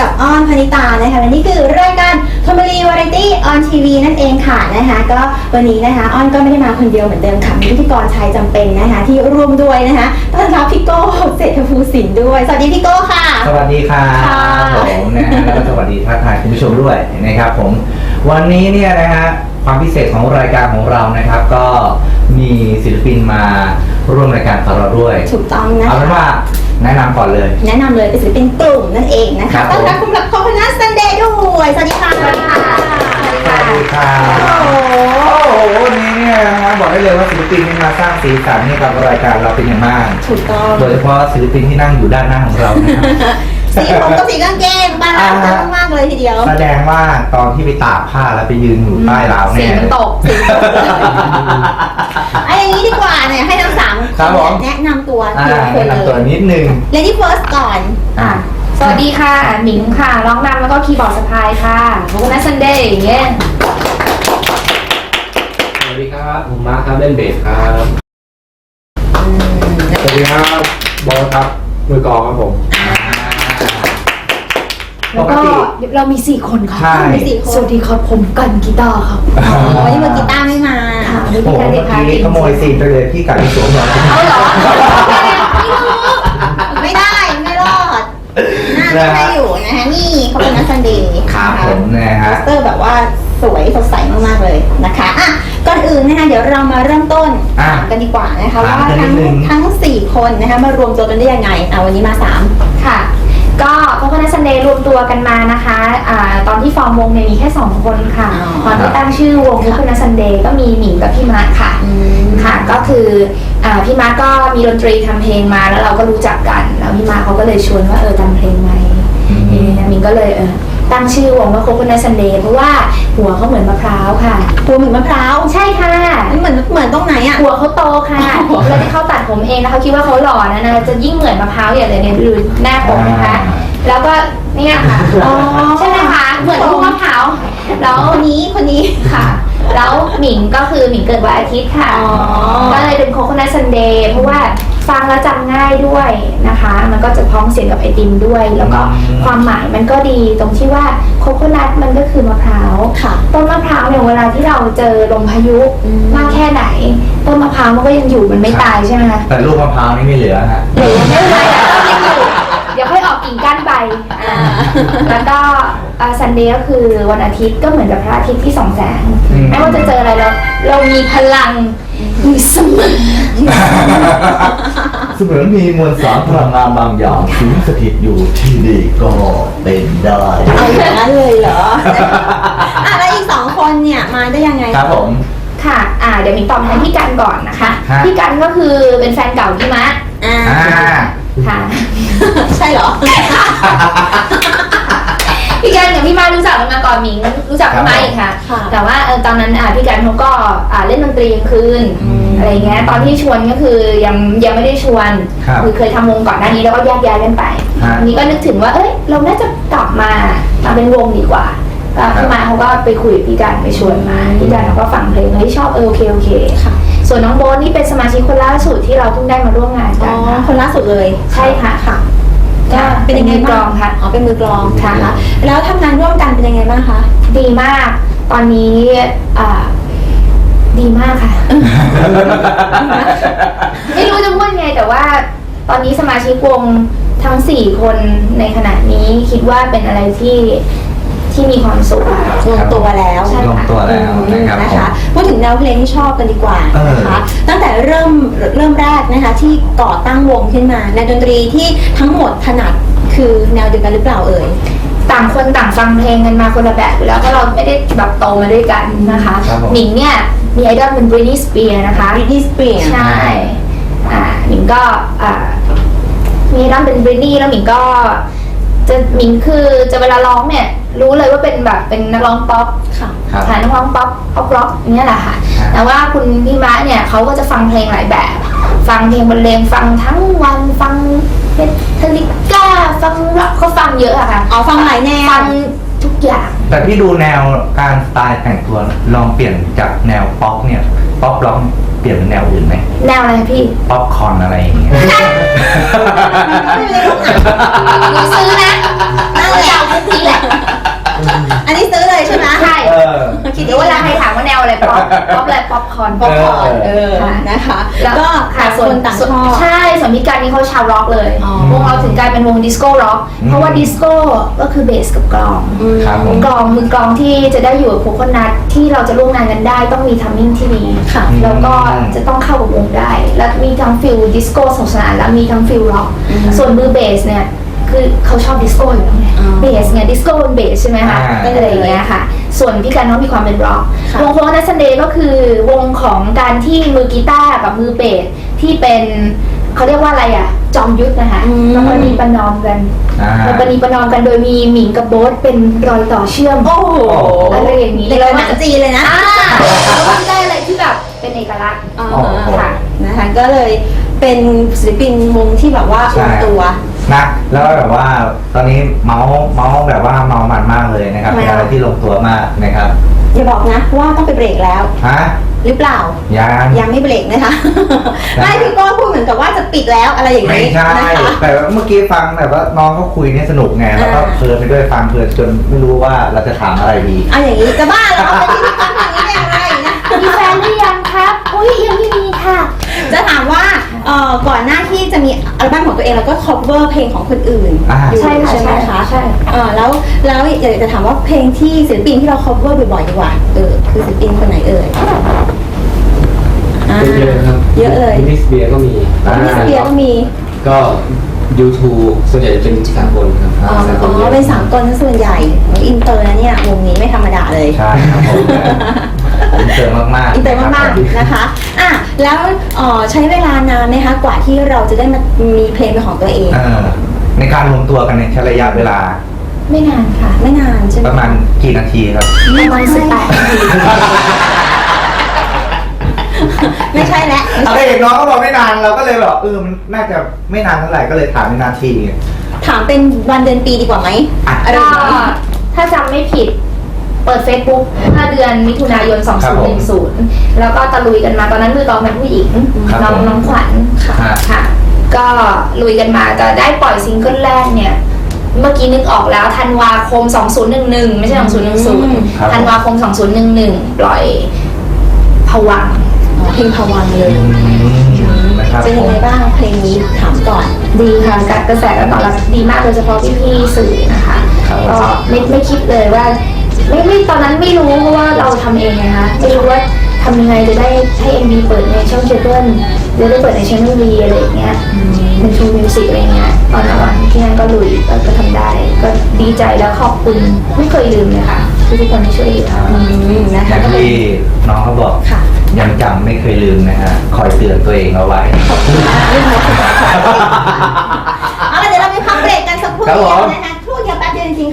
กับอ้อนพนิตานะคะและนี่คือรายการทอมรีวาไรตี้ออนทีวีนั่นเองค่ะนะคะก็วันนี้นะคะอ้อนก็ไม่ได้มาคนเดียวเหมือนเดิมค่ะมีพิธีกรชายจำเป็นนะคะ ที่ร่วมด้วยนะคะต้อนรับพี่โก้เศรษฐภูสินด้วย สวัสดีพี่โก้ค่ะ สวัสดีครับค่ะผมนะฮะแล้วก็สวัสดีทักทายคุณผู้ชมด้วยนะครับผม วันนี้เนี่ยนะฮะความพิเศษของรายการของเรานะครับ ก็มีศิลปินมา ร่วมรายการของเราด้วย ถูกต้องนะเอาเป็นคะว่าแนะนำก่อนเลย แนะนำเลยเป็นศิลปินกลุ่มนั่นเองนะครัคะบต้อนรับคุณกับโคคนัสซันเดย์ด้วย สวัสดีค่ะ สวัสดีค่ะ สวัสดีครับโอ้โหโอ้โหวันนี้เนี่ยนะฮะบอกได้เลยว่าศิลปินที่มาสร้างสีสันให้กับรายการเราเป็นอย่างมาก ถูกต้อง โดยเฉพาะศิลปินที่นั่งอยู่ด้านหน้าของเรานะครับ สีผมกับสีกางเกง บาลานซ์กันมากๆเลยทีเดียว แสดงว่าตอนที่ไปตากผ้าแล้วไปยืนอยู่ใต้ราวสีแน่มันตกสีมันตกเอาอย่างนี้ดีกว่าเนี่ยให้ทั้งสามครับผม แนะนำตัวอ่าทีละคนแนะนำตัวเลยนิดนึง Lady First ก่อนอะ สวัสดีค่ะ หมิงค่ะ ร้องนำแล้วก็คีย์บอร์ดสะพายค่ะโบนัสซันเดย์อย่างเงี้ย สวัสดีครับ ผมมาร์คครับเล่นเบสครับ สวัสดีครับ บอสครับ มือกลองครับผม แล้วก็เรามีสี่คนค่ะใช่ มีสี่คน สวัสดีครับผมกันกีตาร์ครับอ๋อวันนี้มือกีตาร์ไม่มาค่ะโอ้โหเมื่อกี้ขโมยซีนไปเลยพี่ไก่สวมรอยเอาเหรอไม่ได้ไม่รอดน่าจะให้อยู่นะคะนี่เขาเป็นนักซันเดย์ครับผมนะฮะ เตอร์แบบว่าสวยสดใสมากๆเลยนะคะอะก่อนอื่นนะคะเดี๋ยวเรามาเริ่มต้นอะถามกันดีกว่านะคะถามว่ากันนิทั้ดงนึง ทั้งสี่คนนะคะมารวมตัวกันได้ยังไงอะวันนี้มาสามค่ะ ก็โบนัสซันเดย์รวมตัวกันมานะคะอ่าตอนที่ฟอร์มวงเนี่ยมีแค่สองคนค่ะอ๋อตอนที่ตั้งชื่อวงโบนัสซันเดย์ก็มีหมิงกับพี่มาร์คค่ะค่ะ ก็คืออาพี่มาร์คก็มีดนตรีทำเพลงมาแล้วเราก็รู้จักกัน แล้วพี่มาร์คเขาก็เลยชวนว่าเออทำเพลงไหมอืมเออมินก็เลยเออ ตั้งชื่อวงว่าโคโคนัทซันเดย์เพราะว่าหัวเขาเหมือนมะพร้าวค่ะตัวเหมือนมะพร้าวใช่ค่ะมันเหมือนเหมือนตรงไหนอะ หัวเขาโตค่ะแล้วที่เขาตัดผมเองแล้วเขาคิดว่าเขาหล่อนะนะจะยิ่งเหมือนมะพร้าวอย่างเลยเนี่ยดูหน้าผมนะคะ แล้วก็เนี่ยค่ะอ๋อใช่ไหมคะเหมือนลูกมะพร้าวแล้วคนนี้คนนี้ค่ะ แล้วหมิงก็คือหมิงเกิดวันอาทิตย์ค่ะอ๋อก็เลยเป็นโคโคนัทซันเดย์เพราะว่า ฟังแล้วจำง่ายด้วยนะคะ มันก็จะพ้องเสียงกับไอติมด้วย แล้วก็อืมความหมายมันก็ดีตรงที่ว่าโคโคนัทมันก็คือมะพร้าวค่ะต้นมะพร้าวเนี่ยเวลาที่เราเจอลมพายุอืมมากแค่ไหน ต้นมะพร้าวมันก็ยังอยู่มันไม่ตายใช่ไหมคะแต่ลูกมะพร้าวนี่ไม่เหลือฮะหรือไม่เป็นไรอะก็ยังอยู่เดี๋ยวค่อยออกกิ่งก้านใบอ่าแล้วก็ซันเดย์ก็คือวันอาทิตย์ก็เหมือนกับพระอาทิตย์ที่ส่องแสงอืมไม่ว่าจะเจออะไรเราเรามีพลัง มีเสมอ เสมือนมีมวลสารพลังงานบางอย่างสิงสถิตอยู่ที่นี่ก็เป็นได้ เอาอย่างนั้นเลยเหรอ อะแล้วอีกสองคนเนี่ยมาได้ยังไงครับผม ค่ะ อ่า เดี๋ยวมินตอบแทนพี่กันก่อนนะคะ ฮะ พี่กันก็คือเป็นแฟนเก่าพี่มะอ่า อ่า ค่ะ ใช่เหรอ พี่กันกับพี่มารู้จักกันมาก่อนมิงรู้จักพี่มาอีกค่ะ ค่ะ แต่ว่าเออตอนนั้นอ่าพี่กันเขาก็อ่าเล่นดนตรีกลางคืนอืม อะไรเงี้ยตอนที่ชวนก็คือยังยังไม่ได้ชวนครับอเคยทำวงก่อนหน้านี้แล้วก็แยกย้ายกันไปฮะอันนี้ก็นึกถึงว่าเอ้ยเราน่าจะกลับมามาเป็นวงดีกว่าก็พี่มาเขาก็ไปคุยกับพี่กันไปชวนมาพี่กันเขาก็ฟังเพลงเฮ้ยชอบเออโอเคโอเค ค่ะส่วนน้องโบ๊ทนี่เป็นสมาชิกคนล่าสุดที่เราเพิ่งได้มาร่วมงานอ๋กัอนค่ะคนล่าสุดเลย ใช่ค่ะ ค่ะ ก็ค่ะเป็นยังไงเป็นมือกลบ้าองค่ะอ๋อเป็นมือกลองค่ะนะคะแล้วทำงานร่วมกันเป็นยังไงบ้างคะ ดีมาก ตอนนี้อ่าดีมากค่ะ ไม่รู้จะพูดไงแต่ว่า ตอนนี้สมาชิกวงทั้งสี่คนในขณะนี้คิดว่าเป็นอะไรที่ ที่มีความสุขอะลงตัวแล้วใช่ลงตัวแล้วนะครับนะผมคะพูดถึงแนวเพลงที่ชอบกันดีกว่าเออนะคะตั้งแต่เริ่มเริ่มแรกนะคะที่ก่อตั้งวงขึ้นมาในดนตรีที่ทั้งหมดถนัดคือแนวเดียวกันหรือเปล่าเอ่ยต่างคนต่างฟังเพลงกันมาคนละแบบอยู่แล้วเพราะเราไม่ได้แบบโตมาด้วยกันนะคะครับผมหนิงเนี่ยมีไอดอลเป็นบริ t นี y สเปียนะคะ Britney Spears ใช่อ่าหมิงก็อ่ามีไอดอลเป็นบริ t นี y แล้วหมิงก็จะหมิงคือจะเวลาร้องเนี่ย รู้เลยว่าเป็นแบบเป็นนักร้องป๊อปค่ะครับค่ะนักร้องป๊อปป๊อปร็อกเนี่ยแหละค่ะ ครับ แต่ว่าคุณพี่มะเนี่ยเขาก็จะฟังเพลงหลายแบบ ฟังเพลงบรรเลงฟังทั้งวันฟังเมทัลลิก้าฟังร็อกเขาฟังเยอะอะค่ะอ๋อฟังหลายแนว ฟังทุกอย่าง แต่พี่ดูแนวการสไตล์แต่งตัวลองเปลี่ยนจากแนวป๊อปเนี่ยป๊อปร้องเปลี่ยนเป็นแนวอื่นไหมแนวอะไรพี่ป๊อปคอร์นอะไรอย่างเงี้ยหนู นะคะ แล้วก็ค่ะต่างส่วนคนต่างชส่วนอบ ใช่ส่วนพิการนี่เขาชาวร็อกเลยอ๋อวงเราถึงกลายเป็นวงดิสโก้ร็อกอืมเพราะว่าดิสโก้ก็คือเบสกับกลอง ครับผม กลองมือกลองที่จะได้อยู่กับโคโคนัทที่เราจะร่วมงานกันได้ต้องมีทัมมิ่งที่ดีค่ะ แล้วก็จะต้องเข้ากับวงได้ แล้วมีทั้งฟิลดิสโก้สนุกสนานแล้วมีทั้งฟิลร็อกอืมส่วนมือเบสเนี่ยคือเขาชอบดิสโก้อยู่แล้วไงอ๋อเบสไงดิสโก้บนเบสใช่ไหมคะอ่า อะไรอย่างเงี้ยค่ะส่วนพี่การเขามีความเป็นร็อกค่ะวงโคโคนัทซันเดย์ก็คือวงของการที่มือกีตาร์กับมือเบสที่เป็นเขาเรียกว่าอะไรอะ จอมยุทธนะคะอืมแล้วก็มีประนอมกันอ่าแล้วปณีประนอมกันโดยมีหมิงกับโบ๊ทเป็นรอยต่อเชื่อมโอ้โหอะไรอย่างนี้เด็กหนังจีนเลยนะอ่าแล้วมันได้อะไรที่แบบเป็นเอกลักษณ์อ๋อโอ้โหค่ะนะคะก็เลยเป็นศิลปินวงที่แบบว่าใช่อุ่นตัว นะแล้วก็แบบว่าตอนนี้เมาส์เมาส์แบบว่าเมามันมากเลยนะครับทำไมเป็นอะไรอะที่ลงตัวมากนะครับอย่าบอกนะว่าต้องไปเบรกแล้วฮะหรือเปล่า ยังยังไม่เบรกนะคะนะไม่พี่โก้พูดเหมือนกับว่าจะปิดแล้วอะไรอย่างไม่นี้ใช่นะคะแต่ว่าเมื่อกี้ฟังแบบว่าน้องเขาคุยเนี่ยสนุกไงแล้วก็อ่าเพลินไปด้วยฟังเพลินจนไม่รู้ว่าเราจะถามอะไรดีเอาอย่างนี้จะบ้าแล้วเอาไปที่พี่ก้องอย่างนี้ได้ยังไงนะมีแฟนหรือยังครับอุ้ยยังไม่มี ค่ะ จะถามว่าเอ่อก่อนหน้าที่จะมีอัลบั้มของตัวเองเราก็ cover เพลงของคนอื่นอ่า อยู่ใช่ค่ะใช่ไหมคะใช่ เออแล้วแล้วอยากจะถามว่าเพลงที่ศิลปินที่เรา cover บ่อยๆดีกว่าเออคือศิลปินคนไหนเอ่ยอ่าเยอะๆครับเยอะเลยมิสเบียก็มีมิสเบียก็มีก็ YouTube ส่วนใหญ่จะเป็นสากลครับอ๋อสากลเยอ๋ออะเป็นสามกลซะส่วนใหญ่อินเตอร์นะเนี่ยวงนี้ไม่ธรรมดาเลย ใช่ครับผม อินเตอร์มากๆอินเตอร์มากๆนะคะอะแล้วเอ่อใช้เวลานานไหมคะกว่าที่เราจะได้มามีเพลงเป็นของตัวเองเออในการรวมตัวกันเนี่ยใช้ระยะเวลา ไม่นานค่ะ ไม่นานใช่ไหมประมาณกี่นาทีครับประมาณสิบแปดนาทีไม่ใช่แล้วเอาเห็นน้องก็บอกไม่นานเราก็เลยแบบเออมันน่าจะไม่นานเท่าไหร่ก็เลยถามเป็นนาที ถามเป็นวันเดือนปีดีกว่าไหมอะอะไรอก็ย่างนี้ถ้าจำไม่ผิด เปิด Facebook 5เดือนมิถุนายน ครับผม2010 แล้วก็ตะลุยกันมาตอนนั้นมือกลองเป็นผู้หญิงครับน้องผมน้องขวัญค่ะค่ะ ก็ลุยกันมาแต่ได้ปล่อยซิงเกิลแรกเนี่ย เมื่อกี้นึกออกแล้วธันวาคม 2011 ไม่ใช่อืม2010ธันวาคม 2011 ปล่อยผวังค์อ๋อเพลงพวังค์เลยนะครับเป็นผยังม ไงบ้างเพลงนี้ถามก่อน ดีค่ะการกระแสการตอบรับดีมากโดยเฉพาะพี่ๆสื่อนะคะครับผมก็ไม่ไม่คิดเลยว่า ไม่ไม่ตอนนั้นไม่รู้เพราะว่าเราทำเองไงคะไม่รู้ว่าทำยังไงจะได้ให้ MV เปิดในช่องเคเบิลจะได้เปิดในช่องวีอะไรอย่างเงี้ยเป็นชูมิวสิกอะไรเงี้ยตอนนั้นที่นั่นก็ลุยก็ก็ทำได้ก็ดีใจแล้วขอบคุณไม่เคยลืมเลยค่ะทุกๆคนที่ช่วยเหลืออืมนะอคะย่างก็เป็น ที่น้องเขาบอกค่ะ ยังจำไม่เคยลืมนะฮะคอยเตือนตัวเองเอาไว้ ขอบคุณมากเรื่องนี้เอาล่ะเดี๋ยวเราไปพักเบรกกันสักครู่ครับเดีผยวมนะคะ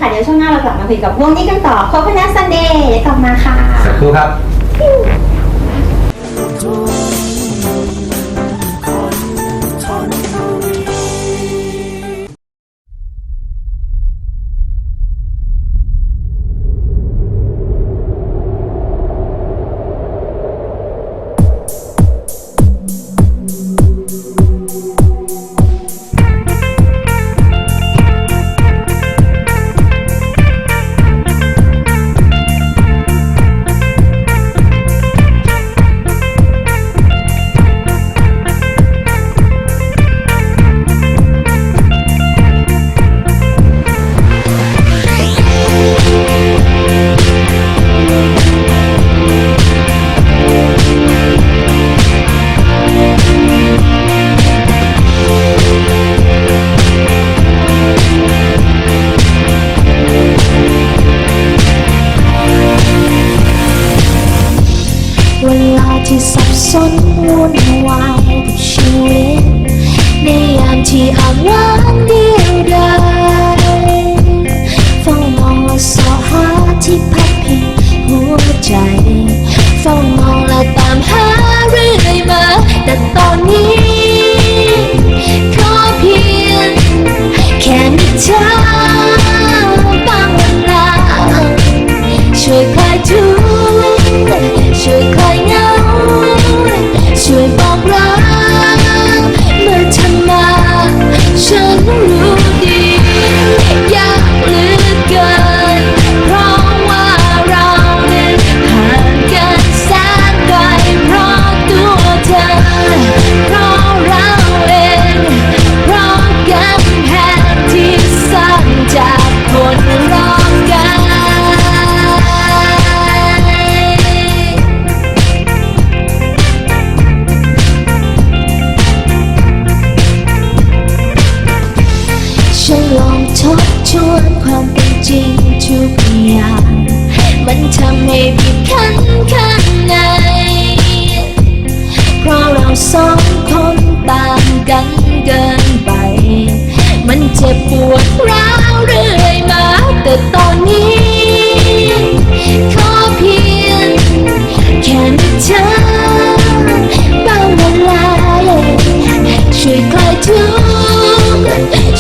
ครู่เดียวแป๊บเดียวจริงๆค่ะ เดี๋ยวช่วงหน้าเรากลับมาคุยกับวงนี้กันต่อโคคนัสซันเดย์เดี๋ยวกลับมาค่ะ สักครู่ครับ「 ฉันลองทบทวนความเป็นจริงทุกอย่าง มันทำให้ผิดขันข้างใน เพราะเราสองคนต่างกันเกินไป มันเจ็บปวดร้าวเรื่อยมา แต่ตอนนี้ ขอเพียงแค่มีเธอ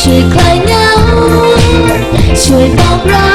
ช่วยคลายเหงาช่วยบอกรัก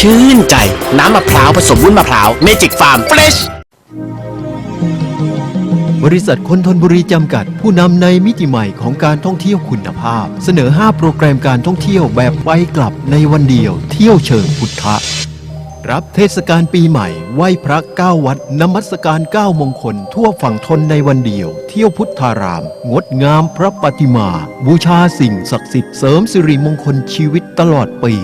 ชื่นใจ น้ำมะพร้าวผสมวุ้นมะพร้าวเมจิกฟาร์มเฟรชบริษัทคนทนบุรีจำกัด ผู้นำในมิติใหม่ของการท่องเที่ยวคุณภาพ เสนอ 5 โปรแกรมการท่องเที่ยวแบบไปกลับในวันเดียว เที่ยวเชิงพุทธะรับเทศกาลปีใหม่ ไหว้พระเก้าวัดนมัสการเก้ามงคล ทั่วฝั่งทนในวันเดียว เที่ยวพุทธาราม งดงามพระปฏิมา บูชาสิ่งศักดิ์สิทธิ์เสริมสิริมงคลชีวิตตลอดปี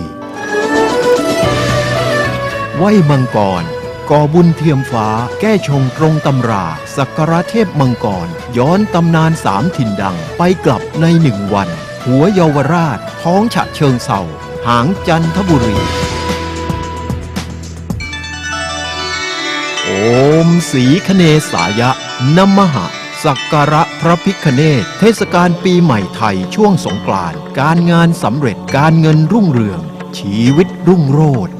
ไหวมังกรก่อบุญเทียมฟ้า แก้ชงตรงตำรา สักการะเทพมังกร ย้อนตำนานสามถิ่นดัง ไปกลับในหนึ่งวัน หัวเยาวราช ท้องฉะเชิงเศร้าหางจันทบุรี โอมสีคเนสายะนมหะสักการะพระพิคเนศเทศกาลปีใหม่ไทยช่วงสงกรานต์การงานสำเร็จการเงินรุ่งเรือง ชีวิตรุ่งโรจน์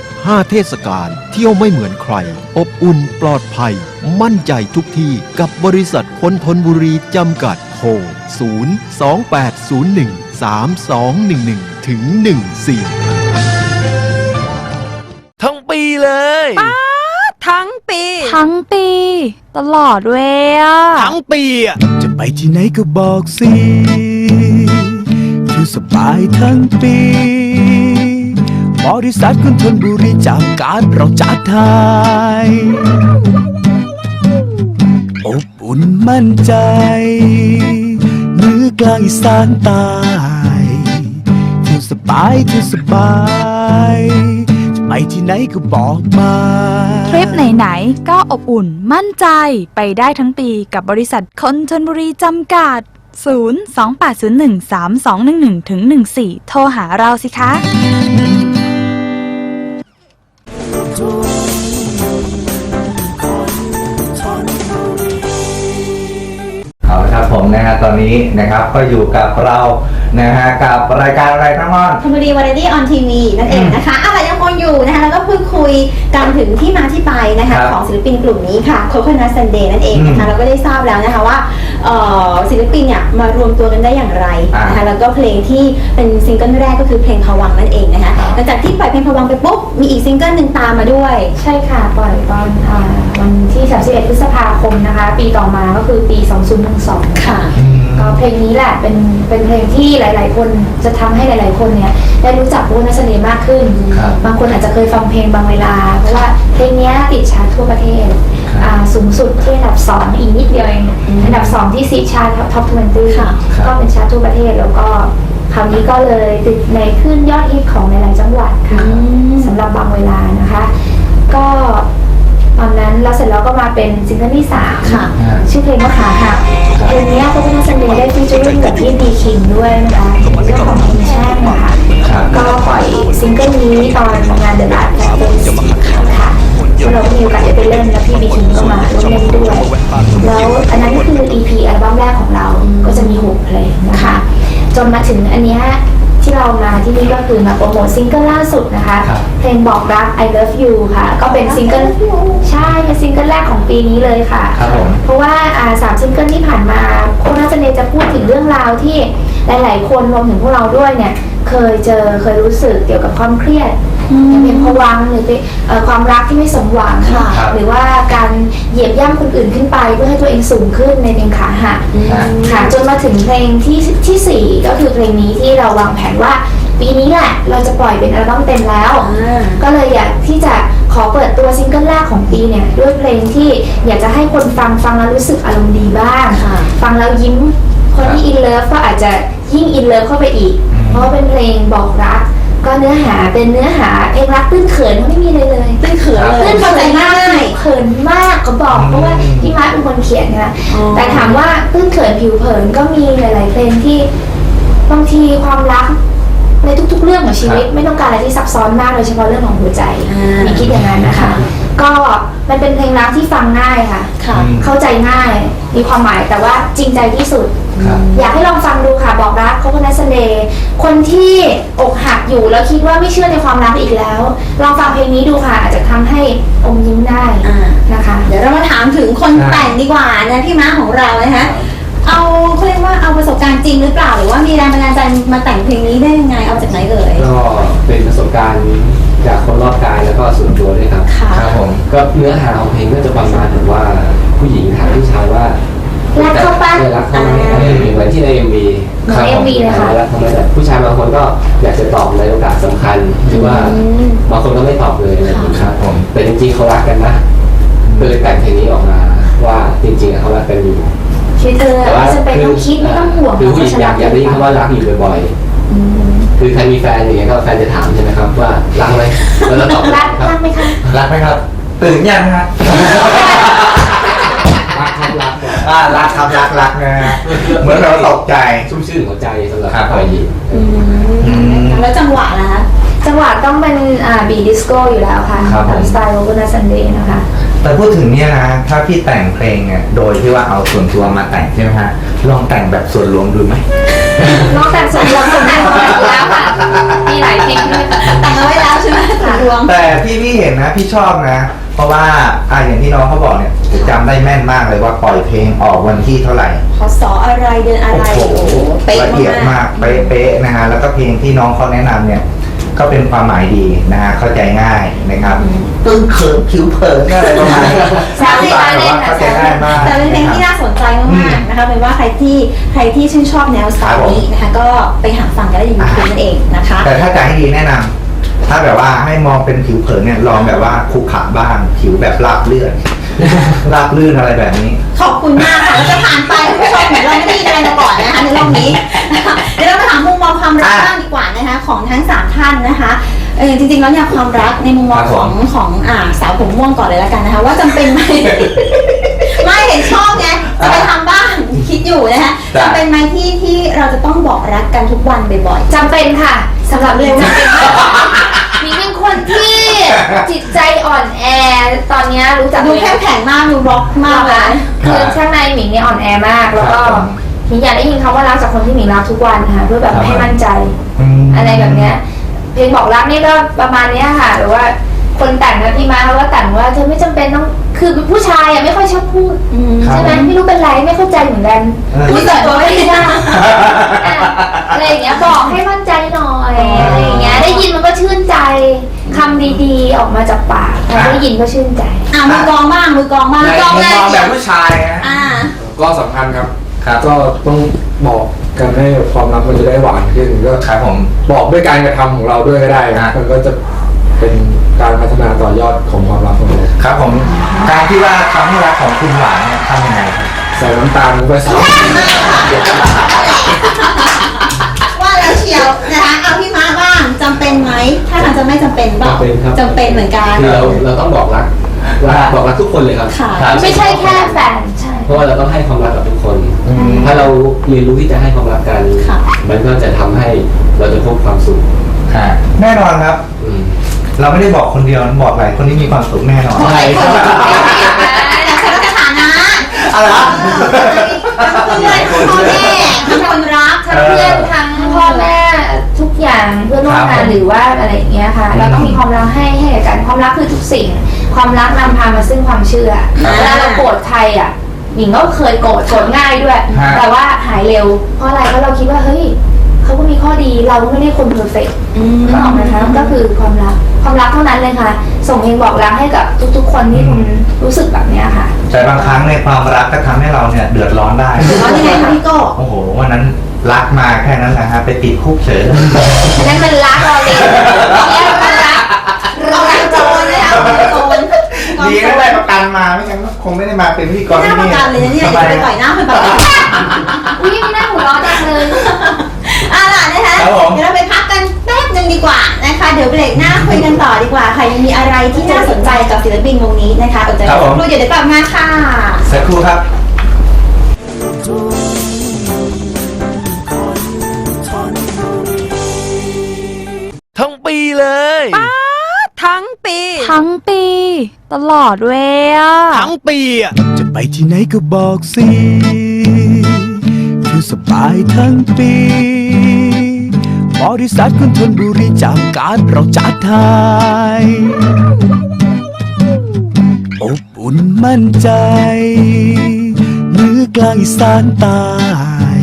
ห้าเทศกาลเที่ยวไม่เหมือนใคร อบอุ่นปลอดภัย มั่นใจทุกที่กับบริษัทคนทนบุรีจำกัดโทร0 2 8 0 1 3 2 1 1 ถึง 14 ทั้งปีเลยทั้งปี ทั้งปี ตลอดเว้ยอะทั้งปีอะจะไปที่ไหนก็บอกสิอยู่สบายทั้งปี บริษัทคุณทนบุรีจากการเราจัดไทยอบอุ่นมั่นใจเหนือกลางอีสานใต้ที่สบายที่สบาย จะไปที่ไหนก็บอกมาทริปไหนๆก็อบอุ่นมั่นใจไปได้ทั้งปีกับบริษัทคนชนบุรีจำกัด0 2 8 0 1 3 2 1 1ถึง14 โทรหาเราสิคะ ผมนะฮะตอนนี้นะครับก็อยู่กับเรานะฮะกับรายการอะไรทั้งมอนธนบุรีวาไรตี้ออนทีวีนั่นเองนะคะอะไร ยังคงอยู่นะคะแล้วก็พูดคุยกันถึงที่มาที่ไปนะคะครับของศิลปินกลุ่มนี้ค่ะโคโคนัทซันเดย์นั่นเองนะคะอืมเราก็ได้ทราบแล้วนะคะว่าเอ่อศิลปินเนี่ยมารวมตัวกันได้อย่างไรอ่านนะคะแล้วก็เพลงที่เป็นซิงเกิลแรกก็คือเพลงพวังค์นั่นเองนะคะครับ หลังจากที่ปล่อยเพลงพวังค์ไปปุ๊บมีอีกซิงเกิลหนึ่งตามมาด้วย ใช่ค่ะ ปล่อยตอนอ่าวันที่ 31 พฤษภาคมนะคะ ปีต่อมาก็คือปี 2012 ค่ะ ก็เพลงนี้แหละเป็นเป็นเพลงที่หลาย ๆ คนจะทำให้หลาย ๆ คนเนี่ยได้รู้จักวงนัสเนมากขึ้นครับบางคนอาจจะเคยฟังเพลงบางเวลา เพราะว่าเพลงเนี้ยติดชาร์ตทั่วประเทศครับอ่าสูงสุดที่อันดับ2อีกนิดเดียวเองอันดับ2ที่ซีชาร์ตท็อป20ค่ะก็เป็นชาร์ตทั่วประเทศแล้วก็คราวนี้ก็เลยติดในขึ้นยอดฮิตของหลาย ๆ จังหวัดค่ะสำหรับบางเวลานะคะ ก็ตอนนั้นแล้วเสร็จแล้วก็มาเป็นซิงเกิลที่สามค่ะชื่อเพลงว่าขาหัก เพลงนี้ก็เป็นนักแสดงได้ฟีเจอริ่งกับพี่บีคิงด้วยนะคะเรื่องของเพลงแช่งนะคะครับก็ปล่อยซิงเกิลนี้ตอนงานเดอะลัสแคมเปญค่ะซึ่งเราก็มีโอกาสได้ไปเล่นแล้วพี่บีคิงก็มาร่วมเล่นด้วย แล้วอันนั้นก็คือ EP อัลบั้มแรกของเราก็จะมีหกเพลงนะคะจนมาถึงอันเนี้ย ที่เรามาที่นี่ก็คือมาโปรโมทซิงเกิลล่าสุดนะคะ ครับ เพลงบอกรัก I love you ค่ะ ก็เป็นซิงเกิลใช่เป็นซิงเกิลแรกของปีนี้เลยค่ะ ครับผม เพราะว่าอ่าสามซิงเกิลที่ผ่านมาคุณน่าจะเนจะพูดถึงเรื่องราวที่หลาย ๆ คนรวมถึงพวกเราด้วยเนี่ย เคยเจอเคยรู้สึกเกี่ยวกับความเครียด อย่างเป็นภวังค์หรือเป็นเอ่อความรักที่ไม่สมหวัง ค่ะ หรือว่าการเหยียบย่ำคนอื่นขึ้นไปเพื่อให้ตัวเองสูงขึ้นในเพลงขาหักฮะค่ะจนมาถึงเพลงที่ที่สี่ก็คือเพลงนี้ที่เราวางแผนว่า ปีนี้แหละเราจะปล่อยเป็นอัลบั้มเต็มแล้วอ่าก็เลยอยากที่จะขอเปิดตัวซิงเกิลแรกของปีเนี่ยด้วยเพลงที่อยากจะให้คนฟังฟังแล้วรู้สึกอารมณ์ดีบ้าง ค่ะ ฟังแล้วยิ้มคนที่อินเลิฟก็อาจจะยิ่งอินเลิฟเข้าไปอีก เพราะว่าเป็นเพลงบอกรัก ก็เนื้อหาเป็นเนื้อหาเพลงรักตื้นเขินไม่มีเลยเลยตื้นเขินเลยตื้นเข้าเขิใจนมากง่ายเขินมากก็บอกเพราะว่าพี่มาร์คเป็นคนเขียนนะอ๋อแต่ถามว่าตื้นเขินผิวเผินก็มีหลาย ๆเพลงที่บางทีความรักในทุก ๆ เรื่องของชีวิต ไม่ต้องการอะไรที่ซับซ้อนมากโดยเฉพาะเรื่องของหัวใจอ่ามีคิดอย่างนั้นนะคะ ก็มันเป็นเพลงรักที่ฟังง่ายค่ะ ค่ะเข้าใจง่าย มีความหมายแต่ว่าจริงใจที่สุด ครับ อยากให้ลองฟังดูค่ะบอกรักโคโคนัสเดย์คนที่อกหักอยู่แล้วคิดว่าไม่เชื่อในความรักอีกแล้ว ลองฟังเพลงนี้ดูค่ะ อาจจะทำให้อมยิ้มได้อ่า นะคะ เดี๋ยวเรามาถามถึงคนครับ แต่งดีกว่านะพี่ม้าของเรานะคะ เอาเขาเรียกว่าเอาประสบการณ์จริงหรือเปล่า หรือว่ามีแรงบันดาลใจมาแต่งเพลงนี้ได้ยังไง เอาจากไหนเอ่ย ก็เป็นประสบการณ์จากคนรอบกายแล้วก็ส่วนตัว ก็เนื้อหาของเพลงก็จะประมาณแบบว่าผู้หญิงถามผู้ชายว่ารักเขาปะออรักเขาไหมอะไรอย่างเงี้ยเหมือนที่ในเอ็มวีเหมือน MV เลยค่ะรักเขาไหมแต่ผู้ชายบางคนก็อยากจะตอบในโอกาสสำคัญ หรือว่าบางคนก็ไม่ตอบเลยอะไรอย่างเงี้ยครับผมแต่จริงๆเขารักกันนะก็เลยแต่งเพลงนี้ออกมาว่าจริงๆอะเขารักกันอยู่ชีวิตเธอไม่จำเป็นต้องคิดไม่ต้องห่วงคือผู้หญิงอยากอยากได้ยินคำว่ารักอยู่บ่อยอืมๆคือใครมีแฟนอย่างเงี้ยก็แฟนจะถามใช่ไหมครับว่ารักไหมแล้วเราตอบรักครัรับกไหมคะรักไหมครับ ตื่นยังฮะรักครับรักครับอ่ารักครับรักรักนะฮะเหมือนเราตกใจ ชุ่มชื่นหัวใจสำหรับครับ ฝ่ายหญิงอืม แล้วจังหวะนะคะจังหวะต้องเป็นอ่าบีดิสโก้อยู่แล้วค่ะครับผมตามสไตล์โอเวอร์นาซันเดย์นะคะ แต่พูดถึงเนี่ยนะ ถ้าพี่แต่งเพลงเนี่ยโดยที่ว่าเอาส่วนตัวมาแต่งใช่ไหมฮะ ลองแต่งแบบส่วนรวมดูไหมน้องแต่งสมรวมสมรวมแล้วค่ะ มีหลายเพลงด้วยค่ะแต่งเอาไว้แล้วใช่ไหมส่วนรวมแต่ที่พี่เห็นนะ พี่ชอบนะเพ ราะว่าอ่าอย่างที่น้องเขาบอกเนี่ยผมจำได้แม่นมากเลยว่าปล่อยเพลงออกวันที่เท่าไหร่พศอะไรเดือนอะไรโอ้โหเป๊ะละเอียดมากเป๊ะๆนะฮะแล้วก็เพลงที่น้องเขาแนะนำเนี่ย ก็เป็นความหมายดีนะฮะเข้าใจง่ายนะครับตึ้งเขิมผิวเผินอะไรประมาณนี้แซวเล่นสายแบบว่าเข้าใจง่ายมากแต่เป็นเพลงที่น่าสนใจมากๆนะคะเป็นว่าใครที่ใครที่ชื่นชอบแนวสไตล์นี้นะคะก็ไปหาฟังกันได้ในยูทูบนั่นเองนะคะ แต่ถ้าจะให้ดีแนะนำ ถ้าแบบว่าให้มองเป็นผิวเผินเนี่ยลองแบบว่าขรุขระบ้าง ผิวแบบราบเลื่อนราบลื่นอะไรแบบนี้ ขอบคุณมากค่ะเราจะผ่านไปคุณผู้ชมเหมือนเราไม่ได้ยินอะไรมาก่อนนะคะในรอบนี้นะคะเดี๋ยวเรามาถามมุมมองความรักอะบ้างดีกว่านะคะของทั้งสามท่านนะคะเออจริงๆแล้วเนี่ยความรักในมุมมองครับขผองมของอ่าสาวผมม่วงก่อนเลยแล้วกันนะคะ ว่าจำเป็นไหม ไม่เห็นชอบไงจะไปทำบ้างคิดอยู่นะคะได้ จำเป็นไหมที่ที่เราจะต้องบอกรักกันทุกวันบ่อยจำเป็นค่ะสำหรับเรื่องจำเป็นมากมีเป็นคนที่ จิตใจอ่อนแอ ตอนเนี้ยรู้จักๆดูเข้มแข็งมากดูร็อกมากเลยคือข้างในหมิงเนี่ยอ่อนแอมาก แล้วก็ครับผมหมิงอยากได้ยินคำว่ารักจากคนที่หมิงรักทุกวันค่ะเพื่อแบบครับ ให้มั่นใจ ม อะไรแบบเนี้ย เพลงบอกรักนี่ก็ประมาณเนี้ยค่ะหรือว่าคนแต่งนะพี่มาเขาก็แต่งว่าเธอไม่จำเป็นต้องคือผู้ชายอะไม่ค่อยชอบพูดอืมครับ ใช่ไหมไม่รู้เป็นไรไม่เข้าใจเหมือนกันเออพูดแต่ตัวไม่ได้อะอะไรอย่างเงี้ยบอกให้มั่นใจ ดีๆ ออกมาจากปากใครได้ยินก็ชื่นใจ อะมือกลองบ้างมือกลองบ้างในกลองมุมแรมกองแบบผู้ชายนะอ่า ก็สำคัญครับ ครับก็ต้องบอกกันให้ความรักมันจะได้หวานขึ้นก็ครับผม บอกด้วยการกระทำของเราด้วยก็ได้ฮะมันก็จะเป็นการพัฒนาต่อยอดของความรักของเราครับผม การที่ว่าทำให้รักของคุณหวานเนี่ยทำยังไงครับ ใส่น้ำตาลลงไปสองว่าแล้วเชียวนะคะเอาพี่ม้าบ้าง จำเป็นไหม ถ้าทางจะไม่จำเป็นเปล่าจำเป็นครับ จำเป็นเหมือนกัน คือเราเราต้องบอกรักรักบอกรักทุกคนเลยครับ ค่ะรับ ไม่ใช่แค่แฟนใช่ เพราะว่าเราต้องให้ความรักกับทุกคน อืม ถ้าเราเรียนรู้ที่จะให้ความรักกัน ค่ะ มันก็จะทำให้เราจะพบความสุขฮะ แน่นอนครับ อืม เราไม่ได้บอกคนเดียวบอกหลายคนที่มีความสุขแน่นอนใช่ค่ะแต่ฉันก็สถานะอะไรนะ ทั้งเพื่อนทั้งพ่อแม่ทั้งคนรัก ทั้งเพื่อนทั้งพ่อแม่ ทุกอย่างเพื่อนร่วมครังาบนหรือว่าอะไรอย่างเงี้ยค่ะ เราต้องมีความรักให้ให้กันความรักคือทุกสิ่ง ความรักนำพามาซึ่งความเชื่อครับ เวลาเราโกรธใครอะหญิงก็เคยโกรธโกรธง่ายด้วย ฮะ แต่ว่าหายเร็ว เพราะอะไรเพราะเราคิดว่าเฮ้ยเขาก็มีข้อดีเราก็ไม่ได้คนเพอร์เฟกต์อืมนึกออกไหมคะก็คือความรักความรักเท่านั้นเลยค่ะ ส่งเพลงบอกรักให้กับทุกๆ คนที่คุณรู้สึกแบบเนี้ยค่ะแต่บางครั้งในความรักก็ทำให้เราเนี่ยเดือดร้อนได้ร้อนยังไงคะพี่โก้โอ้โหวันนั้น รักมาแค่นั้นแหละฮะไปติดคุกเฉยเลยอันนั้นมันรักเราเลยเนี่ยมันรักเรารักโจรเลยค่ะโจรดีนะได้ประกันมาไม่งั้นก็คงไม่ได้มาเป็นพิธีกรหน้าที่ประนี่กันเลยนะเนี่ยอย่าไปต่อยหน้าคนประกันอุ้ยไม่น่าหัวเราะจังเลยเอาล่ะนะคะครับผม เดี๋ยวเราไปพักกันแป๊บนึงดีกว่านะคะ เดี๋ยวเบรกหน้าคุยกันต่อดีกว่าค่ะยังมีอะไรที่น่าสนใจกับศิลปินวงนี้นะคะอดใจรอสักครู่เดี๋ยวเดี๋ยวกลับมาค่ะ สักครู่ครับ ทั้งปี ทั้งปี ตลอดเว้ยอะทั้งปีอะจะไปที่ไหนก็บอกสิอยู่สบายทั้งปีบริษัทคุณทนบุรีจำการเราจัดทายอบอุ่นมั่นใจเหนือกลางอีสานใตาย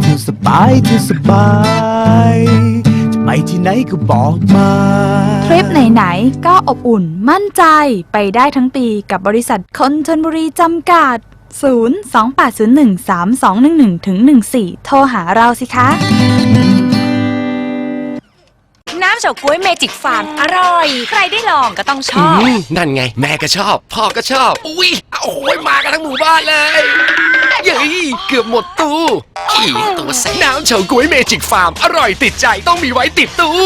เที่ยวสบายเที่ยวสบายจะ ไปที่ไหนก็บอกมาทริปไหนๆ ก็อบอุ่นมั่นใจไปได้ทั้งปีกับบริษัทคนชนบุรีจำกัด 028013211ถึง14 โทรหาเราสิคะ น้ำเฉาก๊วยเมจิกฟาร์มอร่อย ใครได้ลองก็ต้องชอบอบมนั่นไง แม่ก็ชอบ พ่อก็ชอบ อุ้ยโอ้ยมากันทั้งหมู่บ้านเลยเย้ยเกือบหมดตู้อีตัวแสน้ำเฉาก๊วยเมจิกฟาร์มอร่อยติดใจต้องมีไว้ติดตู้